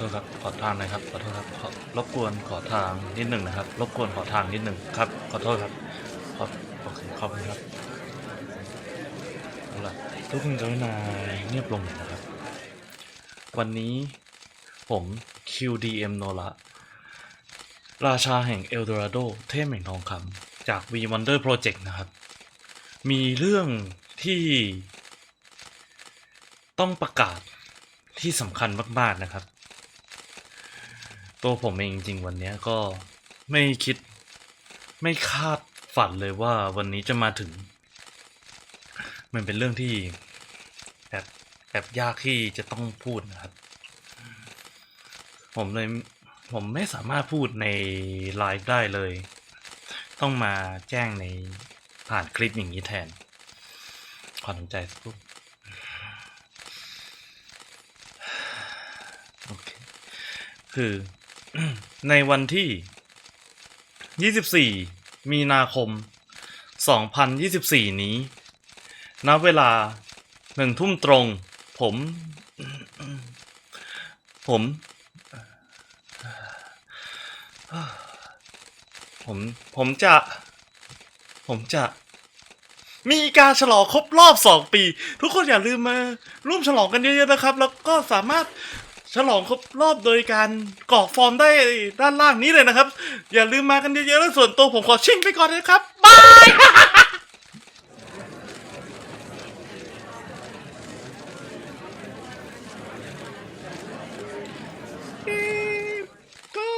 โทษครับ ขอทางหน่อยครับ ขอโทษครับขอรบกวนขอทางนิดหนึ่งนะครับ รบกวนขอทางนิดหนึ่งครับ ขอโทษครับ ขอโอเคขอบคุณครับเอาล่ะทุกคนกรุณาเงียบลงหน่อยนะครับ วันนี้ผม QDM โนระราชาแห่งเอลโดราโดเทพแห่งทองคำจาก V Wonder Project นะครับ มีเรื่องที่ต้องประกาศที่สำคัญมาก ๆ นะครับ ตัวผมเองจริงๆวันนี้ก็ไม่คิดไม่คาดฝันเลยว่าวันนี้จะมาถึง มันเป็นเรื่องที่แบบแบบยากที่จะต้องพูดนะครับ ผมเลยผมไม่สามารถพูดในไลฟ์ได้เลย ต้องมาแจ้งในผ่านคลิปอย่างนี้แทน ขอทำใจสักครู่โอเคคือ ในวันที่ 24 มีนาคม 2024 นี้ ณ เวลาหนึ่งทุ่มตรง ผม ผม ผม ผมจะ ผมจะ มีการฉลองครบรอบสองปี ทุกคนอย่าลืมมา ร่วมฉลองกันเยอะๆนะครับ แล้วก็สามารถ ฉลองครบรอบโดยการกรอกฟอร์มได้ด้านล่างนี้เลยนะครับ อย่าลืมมากันเยอะๆแล้วส่วนตัวผมขอชิ่งไปก่อนนะครับบายก็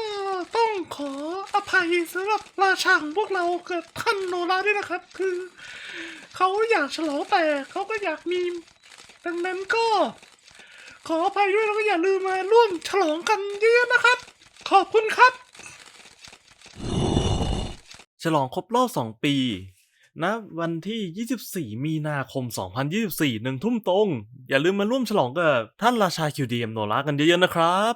ต้องขออภัยสำหรับราชาของพวกเราเกิดท่านโนราด้วยนะครับ คือ เขาอยากฉลองแต่เขาก็อยากมี ดังนั้นก็ ขออภัยด้วยแล้วก็อย่าลืมมาร่วมฉลองกันเยอะๆนะครับ ขอบคุณครับ ฉลองครบรอบ 2 ปีนะวันที่ 24 มีนาคม 2024หนึ่งทุ่มตรง อย่าลืมมาร่วมฉลองกับท่านราชาคิวดีเอ็มโนรากันเยอะๆนะครับ